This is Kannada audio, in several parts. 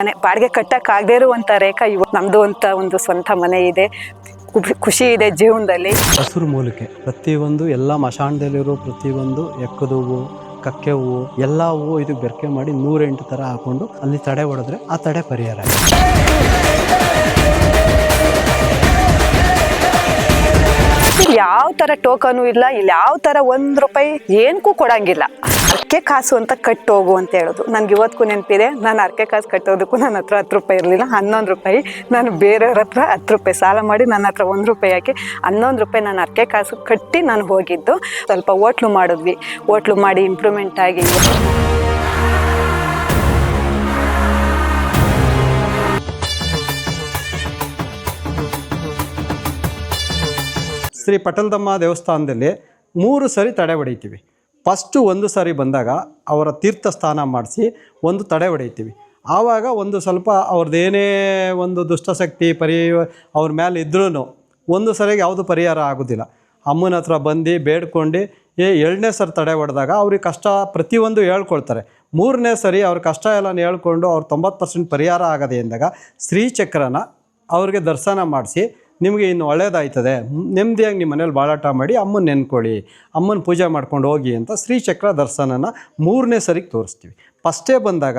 ಮನೆ ಬಾಡಿಗೆ ಕಟ್ಟಕ್ ಇರುವಂಥ ಇರುವಂತ ರೇಖಾ ಇವತ್ತು ನಮ್ಮದು ಅಂತ ಒಂದು ಸ್ವಂತ ಮನೆ ಇದೆ. ಖುಷಿ- ಇದೆ ಜೀವನದಲ್ಲಿ. ಹಸಿರು ಮೂಲಿಕೆ ಪ್ರತಿಯೊಂದು ಎಲ್ಲ ಮಶಾಣದಲ್ಲಿರೋ ಪ್ರತಿಯೊಂದು ಎಕ್ಕದ ಹೂವು ಕಕ್ಕೆ ಹೂವು ಎಲ್ಲ ಹೂವು ಇದು ಬೆರಕೆ ಮಾಡಿ ನೂರೆಂಟು ಥರ ಹಾಕೊಂಡು ಅಲ್ಲಿ ತಡೆ ಹೊಡೆದ್ರೆ ಆ ತಡೆ ಪರಿಹಾರ. ಯಾವ ತರ ಟೋಕನು ಇಲ್ಲ ಇಲ್ಲಿ ಯಾವ ತರ ಒಂದು ರೂಪಾಯಿ ಏನಕ್ಕೂ ಕೊಡಂಗಿಲ್ಲ. ಅರ್ಕೆ ಕಾಸು ಅಂತ ಕಟ್ಟು ಹೋಗು ಅಂತ ಹೇಳೋದು. ನನ್ಗೆ ಇವತ್ತಿಗೂ ನೆನಪಿದೆ, ನಾನು ಅರ್ಕೆ ಕಾಸು ಕಟ್ಟೋದಕ್ಕೂ ನನ್ನ ಹತ್ರ ಹತ್ತು ರೂಪಾಯಿ ಇರಲಿಲ್ಲ. ಹನ್ನೊಂದು ರೂಪಾಯಿ ನಾನು ಬೇರೆಯವ್ರ ಹತ್ರ ಹತ್ತು ರೂಪಾಯಿ ಸಾಲ ಮಾಡಿ ನನ್ನ ಹತ್ರ ಒಂದು ರೂಪಾಯಿ ಹಾಕಿ ಹನ್ನೊಂದು ರೂಪಾಯಿ ನಾನು ಅರ್ಕೆ ಕಾಸು ಕಟ್ಟಿ ನಾನು ಹೋಗಿದ್ದು. ಸ್ವಲ್ಪ ಓಟ್ಲು ಮಾಡಿದ್ವಿ. ಓಟ್ಲು ಮಾಡಿ ಇಂಪ್ರೂವ್ಮೆಂಟ್ ಆಗಿ ಶ್ರೀ ಪಟಲ್ದಮ್ಮ ದೇವಸ್ಥಾನದಲ್ಲಿ ಮೂರು ಸರಿ ತಡೆ ಹೊಡಿತೀವಿ. ಫಸ್ಟು ಒಂದು ಸಾರಿ ಬಂದಾಗ ಅವರ ತೀರ್ಥ ಸ್ಥಾನ ಮಾಡಿಸಿ ಒಂದು ತಡೆ ಹೊಡಿತೀವಿ ಆವಾಗ ಒಂದು ಸ್ವಲ್ಪ ಅವ್ರದ್ದೇನೇ ಒಂದು ದುಷ್ಟಶಕ್ತಿ ಪರಿ ಅವ್ರ ಮೇಲೆ ಇದ್ರೂ ಒಂದು ಸರಿಗೆ ಯಾವುದು ಪರಿಹಾರ ಆಗೋದಿಲ್ಲ. ಅಮ್ಮನ ಹತ್ರ ಬಂದು ಬೇಡ್ಕೊಂಡು ಏ ಎರಡನೇ ಸರಿ ತಡೆ ಹೊಡೆದಾಗ ಅವ್ರಿಗೆ ಕಷ್ಟ ಪ್ರತಿಯೊಂದು ಹೇಳ್ಕೊಳ್ತಾರೆ. ಮೂರನೇ ಸರಿ ಅವ್ರ ಕಷ್ಟ ಎಲ್ಲ ಹೇಳ್ಕೊಂಡು ಅವ್ರು ತೊಂಬತ್ತು ಪರ್ಸೆಂಟ್ ಪರಿಹಾರ ಆಗದೆ ಎಂದಾಗ ಶ್ರೀಚಕ್ರನ ಅವ್ರಿಗೆ ದರ್ಶನ ಮಾಡಿಸಿ ನಿಮಗೆ ಇನ್ನು ಒಳ್ಳೇದಾಯ್ತದೆ. ನೆಮ್ಮದಿಯಾಗಿ ನಿಮ್ಮ ಮನೇಲಿ ಬಾಳಾಟ ಮಾಡಿ ಅಮ್ಮನ ನೆನ್ಕೊಳ್ಳಿ. ಅಮ್ಮನ ಪೂಜೆ ಮಾಡ್ಕೊಂಡು ಹೋಗಿ ಅಂತ ಶ್ರೀಚಕ್ರ ದರ್ಶನನ ಮೂರನೇ ಸರಿಗೆ ತೋರಿಸ್ತೀವಿ. ಫಸ್ಟೇ ಬಂದಾಗ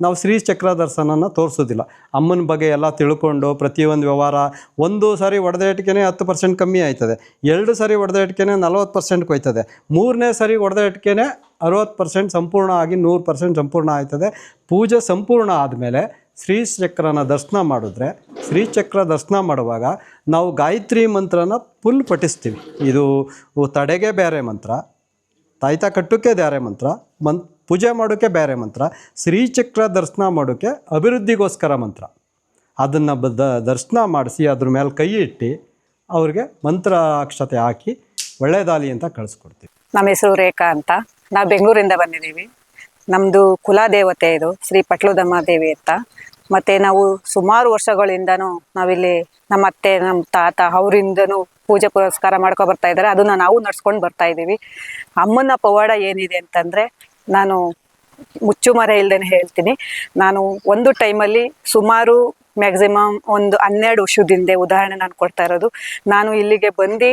ನಾವು ಶ್ರೀಚಕ್ರ ದರ್ಶನನ ತೋರಿಸೋದಿಲ್ಲ. ಅಮ್ಮನ ಬಗ್ಗೆ ಎಲ್ಲ ತಿಳ್ಕೊಂಡು ಪ್ರತಿಯೊಂದು ವ್ಯವಹಾರ ಒಂದು ಸಾರಿ ಹೊಡೆದೇಟ್ಗೆ ಹತ್ತು ಪರ್ಸೆಂಟ್ ಕಮ್ಮಿ ಆಯ್ತದೆ. ಎರಡು ಸಾರಿ ಹೊಡೆದೇಟ್ಗೆ ನಲ್ವತ್ತು ಪರ್ಸೆಂಟ್ ಕೊಯ್ತದೆ. ಮೂರನೇ ಸಾರಿ ಹೊಡೆದೇಟ್ಗೆ ಅರವತ್ತು ಪರ್ಸೆಂಟ್ ಸಂಪೂರ್ಣ ಆಗಿ ನೂರು ಪರ್ಸೆಂಟ್ ಸಂಪೂರ್ಣ ಆಯ್ತದೆ. ಪೂಜೆ ಸಂಪೂರ್ಣ ಆದಮೇಲೆ ಶ್ರೀಚಕ್ರನ ದರ್ಶನ ಮಾಡಿದ್ರೆ, ಶ್ರೀಚಕ್ರ ದರ್ಶನ ಮಾಡುವಾಗ ನಾವು ಗಾಯತ್ರಿ ಮಂತ್ರನ ಫುಲ್ ಪಠಿಸ್ತೀವಿ. ಇದು ತಡೆಗೆ ಬೇರೆ ಮಂತ್ರ, ತಾಯ್ತ ಕಟ್ಟೋಕ್ಕೆ ಬೇರೆ ಮಂತ್ರ, ಮನ್, ಪೂಜೆ ಮಾಡೋಕ್ಕೆ ಬೇರೆ ಮಂತ್ರ, ಶ್ರೀಚಕ್ರ ದರ್ಶನ ಮಾಡೋಕ್ಕೆ ಅಭಿವೃದ್ಧಿಗೋಸ್ಕರ ಮಂತ್ರ. ಅದನ್ನು ಬದ ದರ್ಶನ ಮಾಡಿಸಿ ಅದ್ರ ಮೇಲೆ ಕೈ ಇಟ್ಟು ಅವ್ರಿಗೆ ಮಂತ್ರ ಅಕ್ಷತೆ ಹಾಕಿ ಒಳ್ಳೆಯದಾಲಿ ಅಂತ ಕಳಿಸ್ಕೊಡ್ತೀವಿ. ನಮ್ಮ ಹೆಸರು ರೇಖಾ ಅಂತ. ನಾವು ಬೆಂಗಳೂರಿಂದ ಬಂದಿದ್ದೀವಿ. ನಮ್ಮದು ಕುಲದೇವತೆ ಇದು, ಶ್ರೀ ಪಟ್ಲುದಮ್ಮ ದೇವಿ ಅಂತ. ಮತ್ತು ನಾವು ಸುಮಾರು ವರ್ಷಗಳಿಂದನೂ ನಾವಿಲ್ಲಿ ನಮ್ಮ ಅತ್ತೆ, ನಮ್ಮ ತಾತ ಅವರಿಂದನೂ ಪೂಜೆ ಪುರಸ್ಕಾರ ಮಾಡ್ಕೊ ಬರ್ತಾ ಇದ್ದಾರೆ. ಅದನ್ನು ನಾವು ನಡ್ಸ್ಕೊಂಡು ಬರ್ತಾ ಇದ್ದೀವಿ. ಅಮ್ಮನ ಪವಾಡ ಏನಿದೆ ಅಂತಂದರೆ, ನಾನು ಮುಚ್ಚುಮರೆ ಇಲ್ದೇನೆ ಹೇಳ್ತೀನಿ. ನಾನು ಒಂದು ಟೈಮಲ್ಲಿ ಸುಮಾರು ಮ್ಯಾಕ್ಸಿಮಮ್ ಒಂದು ಹನ್ನೆರಡು ವರ್ಷದಿಂದೆ ಉದಾಹರಣೆ ನಾನು ಕೊಡ್ತಾ ಇರೋದು. ನಾನು ಇಲ್ಲಿಗೆ ಬಂದು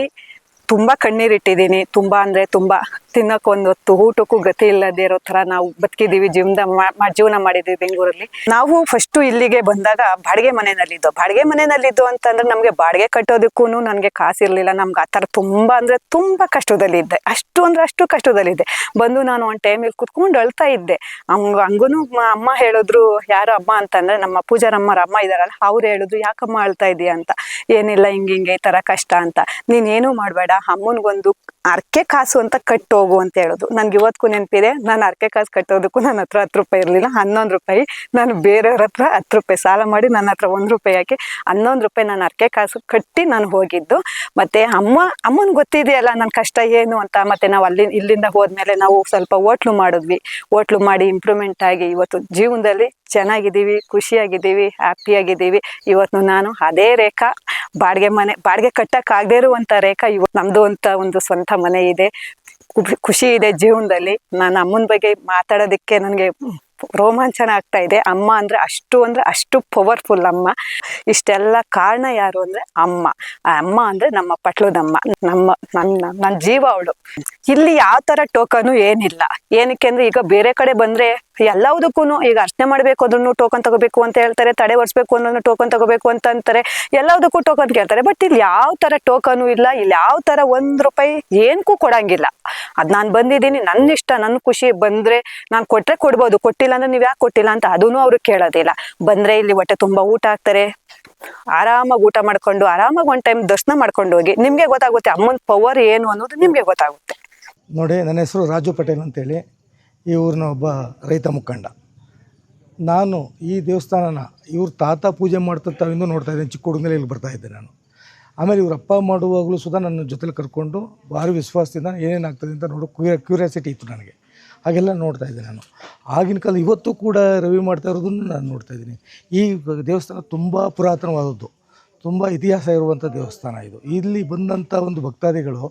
ತುಂಬ ಕಣ್ಣೀರಿಟ್ಟಿದ್ದೀನಿ. ತುಂಬ ಅಂದರೆ ತುಂಬ ತಿನ್ನೋಕೆ ಒಂದು ಹೊತ್ತು ಊಟಕ್ಕೂ ಗತಿ ಇಲ್ಲದೆ ಇರೋ ಥರ ನಾವು ಬದುಕಿದ್ದೀವಿ ಜೀವನ ಜೀವನ ಮಾಡಿದ್ದೀವಿ ಬೆಂಗಳೂರಲ್ಲಿ. ನಾವು ಫಸ್ಟು ಇಲ್ಲಿಗೆ ಬಂದಾಗ ಬಾಡಿಗೆ ಮನೆಯಲ್ಲಿದ್ದೋ, ಬಾಡಿಗೆ ಮನೆಯಲ್ಲಿದ್ದು ಅಂತಂದ್ರೆ ನಮಗೆ ಬಾಡಿಗೆ ಕಟ್ಟೋದಕ್ಕೂ ನನಗೆ ಕಾಸಿರಲಿಲ್ಲ ನಮ್ಗೆ ಆ ಥರ ತುಂಬ ಅಂದರೆ ತುಂಬ ಕಷ್ಟದಲ್ಲಿದ್ದೆ ಅಷ್ಟು ಅಂದರೆ ಅಷ್ಟು ಕಷ್ಟದಲ್ಲಿದ್ದೆ ಬಂದು ನಾನು ಒಂದು ಟೈಮಲ್ಲಿ ಕುತ್ಕೊಂಡು ಅಳ್ತಾ ಇದ್ದೆ. ಹಂಗ ಹಂಗೂ ಅಮ್ಮ ಹೇಳಿದ್ರು, ಯಾರು ಅಮ್ಮ? ಅಂತಂದ್ರೆ ನಮ್ಮ ಪೂಜಾರಮ್ಮರ ಅಮ್ಮ ಇದ್ದಾರಲ್ಲ ಅವ್ರು ಹೇಳಿದ್ರು, ಯಾಕಮ್ಮ ಅಳ್ತಾ ಇದೀಯ? ಅಂತ. ಏನಿಲ್ಲ, ಹಿಂಗೆ ಹಿಂಗೆ, ಈ ಥರ ಕಷ್ಟ ಅಂತ. ನೀನೇನು ಮಾಡಬೇಡ. ಅಮ್ಮನಿಗೊಂದು ಅರ್ಕೆ ಕಾಸು ಅಂತ ಕಟ್ಟೋಗು ಅಂತ ಹೇಳೋದು. ನನ್ಗೆ ಇವತ್ತಿಗೂ ನೆನಪಿದೆ, ನಾನು ಅರ್ಕೆ ಕಾಸು ಕಟ್ಟೋದಕ್ಕೂ ನನ್ನ ಹತ್ರ ಹತ್ತು ರೂಪಾಯಿ ಇರಲಿಲ್ಲ. ಹನ್ನೊಂದು ರೂಪಾಯಿ ನಾನು ಬೇರೆಯವ್ರ ಹತ್ರ ಹತ್ತು ರೂಪಾಯಿ ಸಾಲ ಮಾಡಿ ನನ್ನ ಹತ್ರ ಒಂದು ರೂಪಾಯಿ ಹಾಕಿ ಹನ್ನೊಂದು ರೂಪಾಯಿ ನಾನು ಅರ್ಕೆ ಕಾಸು ಕಟ್ಟಿ ನಾನು ಹೋಗಿದ್ದು. ಮತ್ತೆ ಅಮ್ಮ, ಅಮ್ಮನ ಗೊತ್ತಿದೆಯಲ್ಲ ನನ್ನ ಕಷ್ಟ ಏನು ಅಂತ. ಮತ್ತೆ ನಾವು ಅಲ್ಲಿ, ಇಲ್ಲಿಂದ ಹೋದ್ಮೇಲೆ ನಾವು ಸ್ವಲ್ಪ ಓಟ್ಲು ಮಾಡಿದ್ವಿ. ಓಟ್ಲು ಮಾಡಿ ಇಂಪ್ರೂವ್ಮೆಂಟ್ ಆಗಿ ಇವತ್ತು ಜೀವನದಲ್ಲಿ ಚೆನ್ನಾಗಿದ್ದೀವಿ, ಖುಷಿಯಾಗಿದ್ದೀವಿ, ಹ್ಯಾಪಿಯಾಗಿದ್ದೀವಿ. ಇವತ್ತು ನಾನು ಅದೇ ರೇಖಾ. ಬಾಡಿಗೆ ಮನೆ, ಬಾಡಿಗೆ ಕಟ್ಟಕ್ಕಾಗದೇ ಇರುವಂತ ರೇಖಾ ಇವತ್ತು ನಮ್ದು ಅಂತ ಒಂದು ಸ್ವಂತ ಮನೆ ಇದೆ. ಖುಷಿ- ಇದೆ ಜೀವನದಲ್ಲಿ. ನಾನು ಅಮ್ಮನ ಬಗ್ಗೆ ಮಾತಾಡೋದಕ್ಕೆ ನನಗೆ ರೋಮಾಂಚನ ಆಗ್ತಾ ಇದೆ. ಅಮ್ಮ ಅಂದರೆ ಅಷ್ಟು ಅಂದರೆ ಅಷ್ಟು ಪವರ್ಫುಲ್ ಅಮ್ಮ. ಇಷ್ಟೆಲ್ಲ ಕಾರಣ ಯಾರು ಅಂದರೆ ಅಮ್ಮ. ಅಮ್ಮ ಅಂದರೆ ನಮ್ಮ ಪಟ್ಲದಮ್ಮ. ನಮ್ಮ ನನ್ನ ನನ್ನ ಜೀವ ಅವಳು. ಇಲ್ಲಿ ಯಾವ ಥರ ಟೋಕನು ಏನಿಲ್ಲ. ಏನಕ್ಕೆ ಅಂದರೆ ಈಗ ಬೇರೆ ಕಡೆ ಬಂದ್ರೆ ಎಲ್ಲದಕ್ಕೂ ಈಗ ಅರ್ಚನೆ ಮಾಡ್ಬೇಕು ಅಂದ್ರೂ ಟೋಕನ್ ತಗೋಬೇಕು ಅಂತ ಹೇಳ್ತಾರೆ, ತಡೆ ಒರೆಸ್ಬೇಕು ಅಂದ್ರೂ ಟೋಕನ್ ತಗೋಬೇಕು ಅಂತ ಅಂತಾರೆ ಎಲ್ಲದಕ್ಕೂ ಟೋಕನ್ ಕೇಳ್ತಾರೆ. ಬಟ್ ಇಲ್ಲಿ ಯಾವ ತರ ಟೋಕನು ಇಲ್ಲ, ಇಲ್ಲಿ ಯಾವ ತರ ಒಂದ್ ರೂಪಾಯಿ ಏನಕ್ಕೂ ಕೊಡಂಗಿಲ್ಲ. ಅದ್ ನಾನು ಬಂದಿದ್ದೀನಿ ನನ್ನ ಇಷ್ಟ ನನ್ನ ಖುಷಿ ಬಂದ್ರೆ ನಾನು ಕೊಟ್ರೆ ಕೊಡ್ಬೋದು. ಕೊಟ್ಟಿಲ್ಲ ಅಂದ್ರೆ ನೀವ್ ಯಾಕೆ ಕೊಟ್ಟಿಲ್ಲ ಅಂತ ಅದನ್ನು ಅವ್ರು ಕೇಳೋದಿಲ್ಲ. ಬಂದ್ರೆ ಇಲ್ಲಿ ಹೊಟ್ಟೆ ತುಂಬಾ ಊಟ ಆಗ್ತಾರೆ ಆರಾಮಾಗಿ ಊಟ ಮಾಡ್ಕೊಂಡು, ಆರಾಮಾಗಿ ಒಂದ್ ಟೈಮ್ ದರ್ಶನ ಮಾಡ್ಕೊಂಡು ಹೋಗಿ, ನಿಮ್ಗೆ ಗೊತ್ತಾಗುತ್ತೆ ಅಮ್ಮನ ಪವರ್ ಏನು ಅನ್ನೋದು ನಿಮ್ಗೆ ಗೊತ್ತಾಗುತ್ತೆ. ನೋಡಿ, ನನ್ನ ಹೆಸರು ರಾಜು ಪಟೇಲ್ ಅಂತೇಳಿ. ಈ ಊರಿನ ಒಬ್ಬ ರೈತ ಮುಖಂಡ. ನಾನು ಈ ದೇವಸ್ಥಾನನ ಇವ್ರ ತಾತ ಪೂಜೆ ಮಾಡ್ತಿರ್ತಾವಿಂದು ನೋಡ್ತಾ ಇದ್ದೀನಿ, ಚಿಕ್ಕ ಹುಡುಗನಲ್ಲಿ ಇಲ್ಲಿ ಬರ್ತಾ ಇದ್ದೆ ನಾನು. ಆಮೇಲೆ ಇವ್ರ ಅಪ್ಪ ಮಾಡುವಾಗಲೂ ಸುದಾ ನನ್ನ ಜೊತೆಲಿ ಕರ್ಕೊಂಡು ಭಾರಿ ವಿಶ್ವಾಸದಿಂದ ಏನೇನಾಗ್ತದೆ ಅಂತ ನೋಡೋ ಕ್ಯೂ ಕ್ಯೂರಿಯಾಸಿಟಿ ಇತ್ತು ನನಗೆ. ಹಾಗೆಲ್ಲ ನೋಡ್ತಾ ಇದ್ದೆ ನಾನು. ಆಗಿನ ಕಾಲ ಇವತ್ತು ಕೂಡ ರವಿ ಮಾಡ್ತಾ ಇರೋದನ್ನು ನಾನು ನೋಡ್ತಾ ಇದ್ದೀನಿ. ಈ ದೇವಸ್ಥಾನ ತುಂಬ ಪುರಾತನವಾದದ್ದು. ತುಂಬ ಇತಿಹಾಸ ಇರುವಂಥ ದೇವಸ್ಥಾನ ಇದು. ಇಲ್ಲಿ ಬಂದಂಥ ಒಂದು ಭಕ್ತಾದಿಗಳು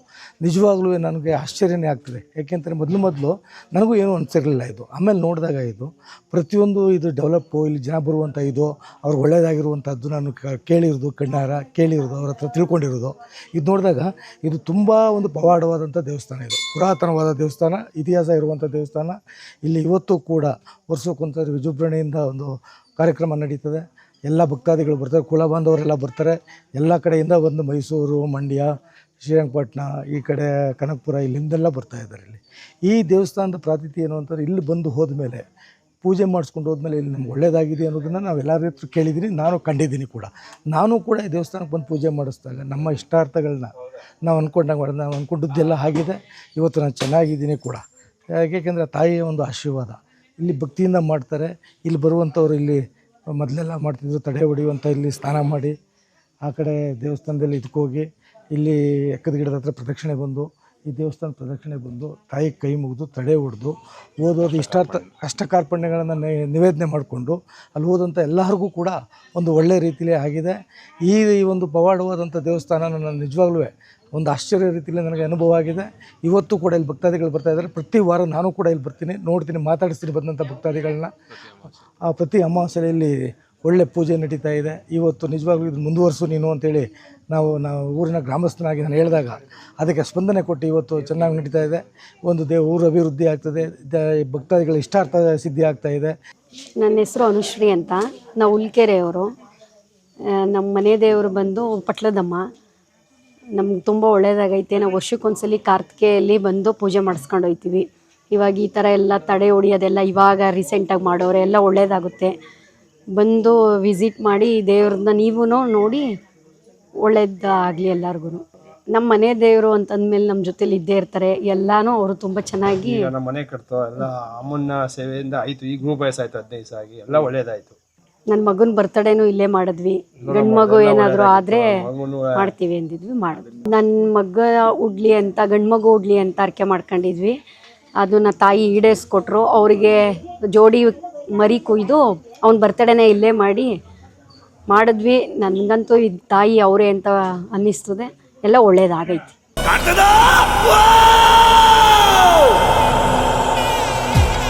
ನಿಜವಾಗ್ಲೂ ನನಗೆ ಆಶ್ಚರ್ಯನೇ ಆಗ್ತದೆ. ಯಾಕೆಂತಂದರೆ ಮೊದಲು ಮೊದಲು ನನಗೂ ಏನೂ ಅನಿಸಿರಲಿಲ್ಲ ಇದು. ಆಮೇಲೆ ನೋಡಿದಾಗ ಇದು ಪ್ರತಿಯೊಂದು ಇದು ಡೆವಲಪ್ಪು ಇಲ್ಲಿ ಜನ ಬರುವಂಥ ಇದು, ಅವ್ರಿಗೆ ಒಳ್ಳೆಯದಾಗಿರುವಂಥದ್ದು ನಾನು ಕೇಳಿರೋದು, ಕಣ್ಣಾರ ಕೇಳಿರೋದು, ಅವ್ರ ಹತ್ರ ತಿಳ್ಕೊಂಡಿರೋದು. ಇದು ನೋಡಿದಾಗ ಇದು ತುಂಬ ಒಂದು ಪವಾಡವಾದಂಥ ದೇವಸ್ಥಾನ ಇದು. ಪುರಾತನವಾದ ದೇವಸ್ಥಾನ, ಇತಿಹಾಸ ಇರುವಂಥ ದೇವಸ್ಥಾನ. ಇಲ್ಲಿ ಇವತ್ತು ಕೂಡ ವರ್ಷಕ್ಕೊಂದ್ಸರಿ ವಿಜೃಂಭಣೆಯಿಂದ ಒಂದು ಕಾರ್ಯಕ್ರಮ ನಡೀತದೆ. ಎಲ್ಲ ಭಕ್ತಾದಿಗಳು ಬರ್ತಾರೆ, ಕುಲ ಬಾಂಧವರೆಲ್ಲ ಬರ್ತಾರೆ. ಎಲ್ಲ ಕಡೆಯಿಂದ ಬಂದು ಮೈಸೂರು, ಮಂಡ್ಯ, ಶ್ರೀರಂಗಪಟ್ಟಣ, ಈ ಕಡೆ ಕನಕಪುರ ಇಲ್ಲಿಂದೆಲ್ಲ ಬರ್ತಾ ಇದ್ದಾರೆ ಇಲ್ಲಿ. ಈ ದೇವಸ್ಥಾನದ ಪ್ರಾತಿಥ್ಯ ಏನು ಅಂತಂದ್ರೆ ಇಲ್ಲಿ ಬಂದು ಹೋದ್ಮೇಲೆ, ಪೂಜೆ ಮಾಡಿಸ್ಕೊಂಡು ಹೋದ್ಮೇಲೆ ಇಲ್ಲಿ ನಮ್ಗೆ ಒಳ್ಳೇದಾಗಿದೆ ಅನ್ನೋದನ್ನು ನಾವು ಎಲ್ಲರ ಹತ್ರ ಕೇಳಿದ್ದೀನಿ ನಾನು ಕಂಡಿದ್ದೀನಿ ಕೂಡ. ನಾನು ಕೂಡ ಈ ದೇವಸ್ಥಾನಕ್ಕೆ ಬಂದು ಪೂಜೆ ಮಾಡಿಸ್ದಾಗ ನಮ್ಮ ಇಷ್ಟಾರ್ಥಗಳನ್ನ ನಾವು ಅಂದ್ಕೊಂಡಂಗೆ ಮಾಡೋದು, ನಾವು ಅಂದ್ಕೊಂಡಿದ್ದೆಲ್ಲ ಆಗಿದೆ. ಇವತ್ತು ನಾನು ಚೆನ್ನಾಗಿದ್ದೀನಿ ಕೂಡ. ಯಾಕೆಂದರೆ ತಾಯಿಯ ಒಂದು ಆಶೀರ್ವಾದ. ಇಲ್ಲಿ ಭಕ್ತಿಯಿಂದ ಮಾಡ್ತಾರೆ. ಇಲ್ಲಿ ಬರುವಂಥವ್ರು ಇಲ್ಲಿ ಮೊದಲೆಲ್ಲ ಮಾಡ್ತಿದ್ರು, ತಡೆ ಹೊಡೆಯುವಂಥ ಇಲ್ಲಿ ಸ್ನಾನ ಮಾಡಿ ಆ ಕಡೆ ದೇವಸ್ಥಾನದಲ್ಲಿ ಇದಕ್ಕೋಗಿ ಇಲ್ಲಿ ಎಕ್ಕದ ಗಿಡದ ಹತ್ರ ಪ್ರದಕ್ಷಿಣೆ ಬಂದು, ಈ ದೇವಸ್ಥಾನ ಪ್ರದಕ್ಷಿಣೆ ಬಂದು ತಾಯಿ ಕೈ ಮುಗಿದು ತಡೆ ಹೊಡೆದು ಓದೋದು ಇಷ್ಟಾರ್ಥ ಕಷ್ಟ ಕಾರ್ಪಣ್ಯಗಳನ್ನು ನಿವೇದನೆ ಮಾಡಿಕೊಂಡು ಅಲ್ಲಿ ಹೋದಂಥ ಎಲ್ಲರಿಗೂ ಕೂಡ ಒಂದು ಒಳ್ಳೆಯ ರೀತಿಯಲ್ಲಿ ಆಗಿದೆ. ಈ ಒಂದು ಪವಾಡವಾದಂಥ ದೇವಸ್ಥಾನ ನಾನು ನಿಜವಾಗ್ಲೂ ಒಂದು ಆಶ್ಚರ್ಯ ರೀತಿಯಲ್ಲಿ ನನಗೆ ಅನುಭವ ಆಗಿದೆ. ಇವತ್ತು ಕೂಡ ಇಲ್ಲಿ ಭಕ್ತಾದಿಗಳು ಬರ್ತಾ ಇದ್ದಾರೆ. ಪ್ರತಿ ವಾರ ನಾನು ಕೂಡ ಇಲ್ಲಿ ಬರ್ತೀನಿ. ನೋಡ್ತೀನಿ, ಮಾತಾಡಿಸ್ತೀನಿ ಬಂದಂಥ ಭಕ್ತಾದಿಗಳನ್ನ. ಆ, ಪ್ರತಿ ಅಮಾವಾಸ್ಯೆಯಲ್ಲಿ ಒಳ್ಳೆ ಪೂಜೆ ನಡೀತಾ ಇದೆ. ಇವತ್ತು ನಿಜವಾಗ್ಲೂ ಇದು ಮುಂದುವರಿಸು ನೀನು ಅಂತೇಳಿ ನಾವು ನಾವು ಊರಿನ ಗ್ರಾಮಸ್ಥನಾಗಿ ನಾನು ಹೇಳಿದಾಗ ಅದಕ್ಕೆ ಸ್ಪಂದನೆ ಕೊಟ್ಟು ಇವತ್ತು ಚೆನ್ನಾಗಿ ನಡೀತಾ ಇದೆ. ಒಂದು ದೇವ ಊರು ಅಭಿವೃದ್ಧಿ ಆಗ್ತದೆ. ಭಕ್ತಾದಿಗಳ ಇಷ್ಟಾರ್ಥ ಸಿದ್ಧಿ ಆಗ್ತಾ ಇದೆ. ನನ್ನ ಹೆಸರು ಅನುಶ್ರೀ ಅಂತ. ನಾವು ಉಲ್ಕೆರೆಯವರು. ನಮ್ಮ ಮನೆ ದೇವರು ಬಂದು ಪಟ್ಲದಮ್ಮ. ನಮ್ಗೆ ತುಂಬ ಒಳ್ಳೆಯದಾಗೈತೆ ನಾವು ವರ್ಷಕ್ಕೊಂದ್ಸಲಿ ಕಾರ್ತಿಕೆಯಲ್ಲಿ ಬಂದು ಪೂಜೆ ಮಾಡಿಸ್ಕೊಂಡು ಹೋಗ್ತೀವಿ ಇವಾಗ ಈ ಥರ ಎಲ್ಲ ತಡೆ ಹೊಡಿಯೋದೆಲ್ಲ ಇವಾಗ ರೀಸೆಂಟಾಗಿ ಮಾಡೋರೆ ಎಲ್ಲ ಒಳ್ಳೆಯದಾಗುತ್ತೆ ಬಂದು ವಿಸಿಟ್ ಮಾಡಿ ದೇವ್ರನ್ನ ನೀವೂ ನೋಡಿ ಒಳ್ಳೇದಾಗಲಿ ಎಲ್ಲರಿಗೂ ನಮ್ಮ ಮನೆ ದೇವರು ಅಂತಂದ್ಮೇಲೆ ನಮ್ಮ ಜೊತೆಲಿ ಇದ್ದೇ ಇರ್ತಾರೆ. ಎಲ್ಲನೂ ಅವರು ತುಂಬ ಚೆನ್ನಾಗಿ ನಮ್ಮ ಮನೆ ಕಟ್ತೋ ಎಲ್ಲ ಅಮ್ಮನ ಸೇವೆಯಿಂದ ಆಯ್ತು. ಈಗ ವಯಸ್ಸಾಯಿತು ಹದಿನೈದು ಆಗಿ. ಎಲ್ಲ ನನ್ನ ಮಗನ ಬರ್ತಡೇನು ಇಲ್ಲೇ ಮಾಡಿದ್ವಿ. ಗಂಡು ಮಗು ಏನಾದರೂ ಆದರೆ ಮಾಡ್ತೀವಿ ಅಂದಿದ್ವಿ ಮಾಡಿದ್ವಿ. ನನ್ನ ಮಗ ಉಡ್ಲಿ ಅಂತ ಗಂಡು ಮಗು ಉಡ್ಲಿ ಅಂತ ಅರ್ಕೆ ಮಾಡ್ಕೊಂಡಿದ್ವಿ. ಅದನ್ನ ತಾಯಿ ಈಡೇರಿಸ್ಕೊಟ್ರು. ಅವರಿಗೆ ಜೋಡಿ ಮರಿ ಕುಯ್ದು ಅವ್ನ ಬರ್ತಡೇನೇ ಇಲ್ಲೇ ಮಾಡಿ ಮಾಡಿದ್ವಿ. ನನಗಂತೂ ಇದು ತಾಯಿ ಅವರೇ ಅಂತ ಅನ್ನಿಸ್ತದೆ. ಎಲ್ಲ ಒಳ್ಳೇದಾಗೈತಿ.